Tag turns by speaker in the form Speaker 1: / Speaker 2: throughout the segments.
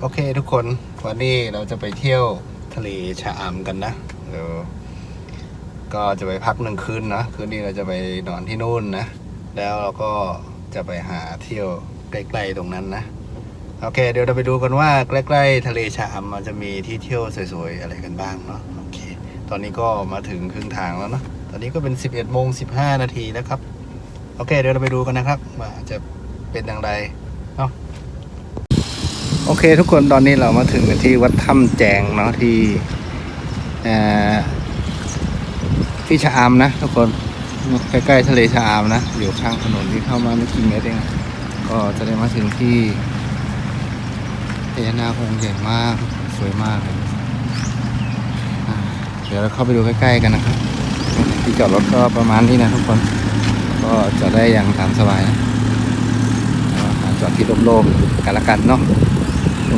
Speaker 1: โอเคทุกคนวันนี้เราจะไปเที่ยวทะเลชะอำกันนะเดี๋ยวก็จะไปพักหนึ่งคืนนะคืนนี้เราจะไปนอนที่นู่นนะ แล้วเราก็จะไปหาเที่ยวใกล้ๆตรงนั้นนะโอเค เดี๋ยวเราไปดูกันว่าใกล้ๆทะเลชะอำมันจะมีที่เที่ยวสวยๆอะไรกันบ้างเนาะโอเค ตอนนี้ก็มาถึงครึ่งทางแล้วเนาะตอนนี้ก็เป็น 11โมง15 นาทีแล้วครับ โอเค เดี๋ยวเราไปดูกันนะครับว่าจะเป็นอย่างไรเนาะ โอเคทุกคนตอนนี้เรามาถึงกันที่วัดถ้ำแจงเนาะที่ที่ชะอำนะทุกคนใกล้ๆทะเลชะอำนะ อยู่ข้างถนนที่เข้ามาไม่กี่เมตรเองก็จะได้มาถึงที่พญานาคองค์ใหญ่มากสวยมากเลยเดี๋ยวเราเข้าไปดูใกล้ๆกันนะครับที่จอดรถก็ประมาณนี้นะทุกคน ก็จะได้อย่างตามสบายนะหาจอดที่ร่มๆกันละกันเนาะ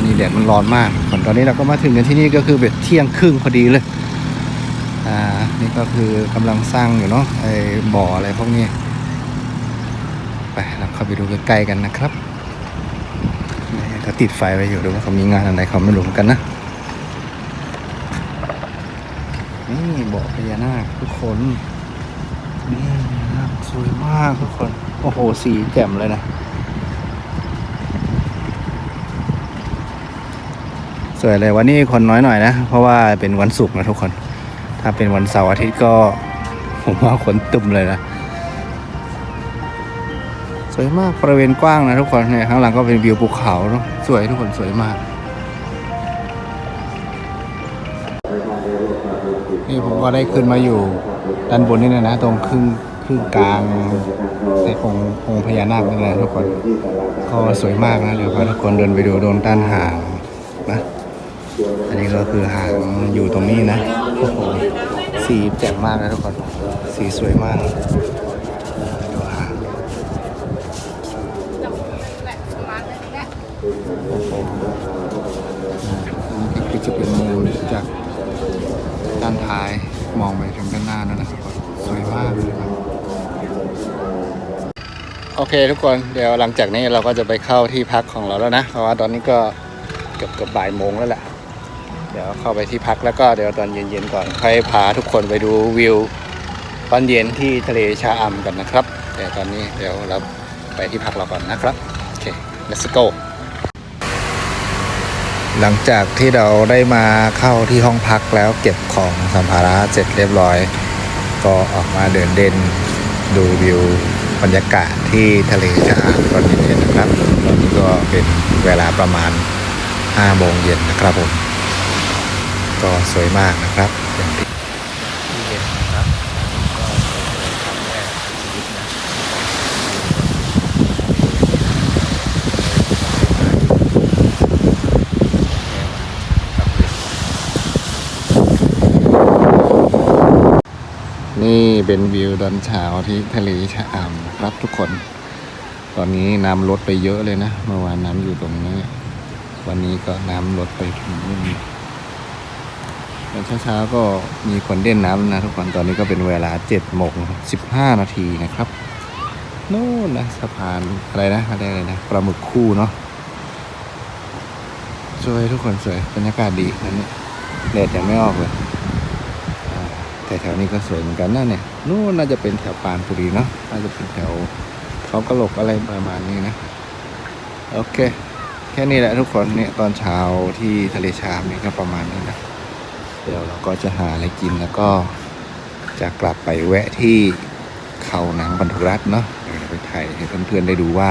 Speaker 1: นี้แดดมันร้อนมากส่วนตอนนี้เราก็มาถึงกันที่นี่ก็คือเบ็ดเที่ยงครึ่งพอดีเลย อ่า นี่ก็คือกำลังสร้างอยู่เนาะ ไอ้บ่ออะไรพวกนี้ ไปเราเข้าไปดูใกล้ๆกันนะครับเขาติดไฟไว้อยู่ดูว่าเขามีงานอะไรเขาไม่รู้เหมือนกันนะ นี่บ่อพญานาคทุกคน นี่นะสวยมากทุกคน โอ้โห สีแจ่มเลยนะ สวยเลยวันนี้คนน้อยหน่อยนะ เพราะว่าเป็นวันศุกร์นะทุกคน ถ้าเป็นวันเสาร์อาทิตย์ก็ผมว่าคนตุ่มเลยนะ สวยมากบริเวณกว้างนะทุกคนเนี่ยข้างหลังก็เป็นวิวภูเขาเนาะสวยทุกคนสวยมากนี่ผมก็ได้ขึ้นมาอยู่ด้านบนนี่นะนะ ตรงครึ่งครึ่งกลางในองค์องค์พญานาคนี่นะทุกคน ก็สวยมากนะเดี๋ยวพาทุกคนเดินไปดูโดนด้านห่างนะ อันนี้ก็คือหางอยู่ตรงนี้นะโอ้โหสีแจ่มมากนะทุกคนสีสวยมากดูหางโอ้โหนนี้ก็คือจะเป็นมุมจากด้านท้ายมองไปถึงด้านหน้านั่นนะครับสวยมากเลยครับโอเคทุกคนเดี๋ยวหลังจากนี้เราก็จะไปเข้าที่พักของเราแล้วนะ เพราะว่าตอนนี้ก็เกือบเกือบบ่ายโมงแล้วแหละ ดี๋ยวเข้าไปที่พักแล้วก็เดี๋ยวตอนเย็นๆก่อนค่อยพาทุกคนไปดูวิว ตอนเย็นที่ทะเลชาอัมกันนะครับ แต่ตอนนี้เดี๋ยวเราไปที่พักเราก่อนนะครับโอเค let's go หลังจากที่เราได้มาเข้าที่ห้องพักแล้วเก็บของสัมภาระเสร็จเรียบร้อย ก็ออกมาเดินเด่นดูวิวบรรยากาศที่ทะเลชะอำตอนเย็นๆนะครับตอนนี้ก็เป็นเวลาประมาณ5โมงเย็นนะครับผม ก็สวยมากนะครับอย่างที่ที่เห็นนะครับก็เป็นครั้งแรกในชีวิตนะนี่เป็นวิวตอนเช้าที่ทะเลชะอำนะครับทุกคน ตอนนี้น้ำลดไปเยอะเลยนะ เมื่อวานน้ำอยู่ตรงนี้ วันนี้ก็น้ำลดไปถึงนู่นต อนเช้าๆก็มีคนเล่นน้ำนะทุกคนตอนนี้ก็เป็นเวลาเจ็ดโมงสิบห้านาทีนะครับนู่นนะสะพานอะไรนะอะไรอะไรนะปลาหมึกคู่เนาะสวยทุกคนสวยบรรยากาศดีอันนี้แดดยังไม่ออกเลยแต่แถวนี้ก็สวยเหมือนกันนะเนี่ยนู่นน่าจะเป็นแถวปานบุรีเนาะน่าจะเป็นแถวเขากระโหลกอะไรประมาณนี้นะโอเค แค่นี้แหละทุกคนเนี่ยตอนเช้าที่ทะเลชามนี่ก็ประมาณนี้นะ เดี๋ยวเราก็จะหาอะไรกินแล้วก็จะกลับไปแวะที่เขาหนังบรรทุรัตเนาะไปถ่ายให้เพื่อนๆได้ดูว่า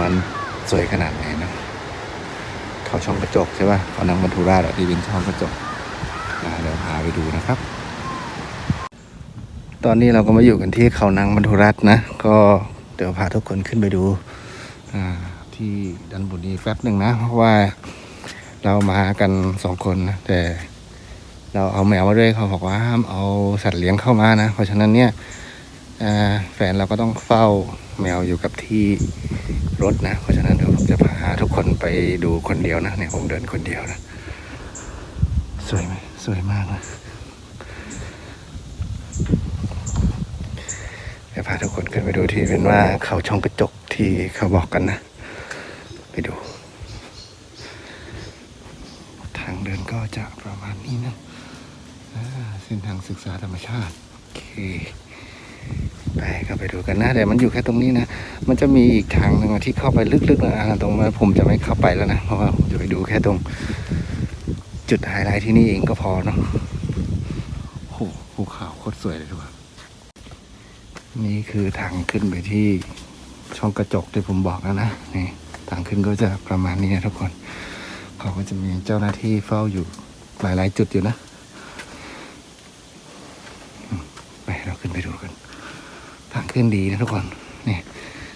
Speaker 1: มันสวยขนาดไหนนะเขาช่องกระจกใช่ป่ะเขาหนังบรรทุรัตที่เป็นช่องกระจกเดี๋ยวพาไปดูนะครับ ตอนนี้เราก็มาอยู่กันที่เขานางบรรทุรัตนะ ก็เดี๋ยวพาทุกคนขึ้นไปดูที่ดันบุรีแป๊บหนึ่งนะ เพราะว่า เรามากันสองคนนะแต่เราเอาแมวมาด้วยเขาบอกว่าห้ามเอาสัตว์เลี้ยงเข้ามานะ เพราะฉะนั้นเนี่ยแฟนเราก็ต้องเฝ้าแมวอยู่กับที่รถนะ เพราะฉะนั้นเดี๋ยวผมจะพาทุกคนไปดูคนเดียวนะเนี่ยผมเดินคนเดียวนะ สวยไหมสวยมากนะเดี๋ยวพาทุกคนขึ้นไปดูที่เป็นว่าเขาช่องกระจกที่เขาบอกกันนะ ไปดู ก็จะประมาณนี้นะเส้นทางศึกษาธรรมชาติ โอเค ไปก็ไปดูกันนะแต่มันอยู่แค่ตรงนี้นะ มันจะมีอีกทางหนึ่งที่เข้าไปลึกๆนะตรงนั้นผมจะไม่เข้าไปแล้วนะ เพราะว่าผมจะไปดูแค่ตรง จุดไฮไลท์ที่นี่เองก็พอเนาะโอ้โหภูเขาโคตรสวยเลยทุกคนนี่คือทางขึ้นไปที่ช่องกระจกที่ผมบอกแล้วนะ นี่ทางขึ้นก็จะประมาณนี้นะทุกคน เขาก็จะมีเจ้าหน้าที่เฝ้าอยู่หลาย ๆ จุดอยู่นะ ไปเราขึ้นไปดูกัน ทางขึ้นดีนะทุกคนนี่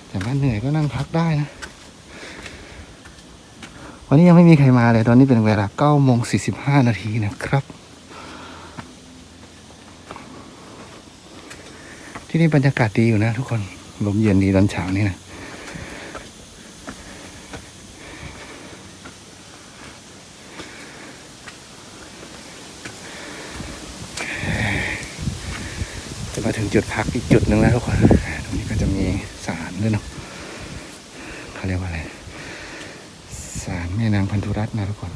Speaker 1: แต่ถ้าเหนื่อยก็นั่งพักได้นะ วันนี้ยังไม่มีใครมาเลย ตอนนี้เป็นเวลา9โมง45นาทีนะครับ ที่นี่บรรยากาศดีอยู่นะทุกคน ลมเย็นดีตอนเช้านี่นะ มาถึงจุดพักอีกจุดหนึ่งแล้วทุกคนตรงนี้ก็จะมีศาลด้วยเนาะเขาเรียกว่าอะไรศาลแม่นางพันธุรัตน์นะทุกคน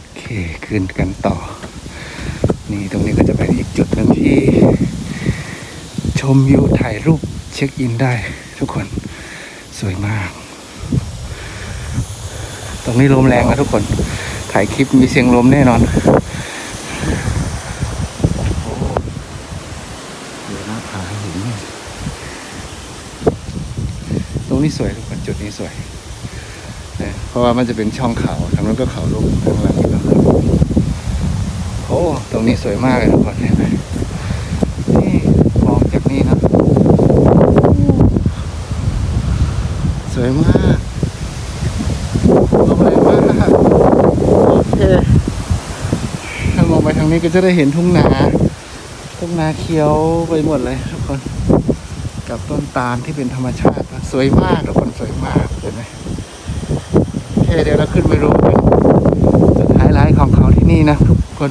Speaker 1: โอเคขึ้นกันต่อ นี่ตรงนี้ก็จะเป็นอีกจุดหนึ่งที่ ชมวิวถ่ายรูปเช็คอินได้ทุกคนสวยมาก ตรงนี้ลมแรงนะทุกคน ถ่ายคลิปมีเสียงลมแน่นอนโอ้เดี๋ยวหน้าผาหินเนี่ยตรงนี้สวยทุกคนจุดนี้สวยนะเพราะว่ามันจะเป็นช่องเขาทางนั้นก็เขาลงทางหลังนี่ก็เขาลงโอ้ตรงนี้สวยมากเลยทุกคนเห็นไหมนี่มองจากนี่นะสวยมากสวยมาก โอเคถ้ามองไปทาง นี้ก็จะได้เห็นทุ่งนาทุ่งนาเขียวไปหมดเลยทุกคน กับต้นตาลที่เป็นธรรมชาติสวยมากทุกคนสวยมากเห็นไหมโอเคเดี๋ยวเราขึ้นไปรู้จุดไฮไลท์ของเขาที่นี่นะทุกคน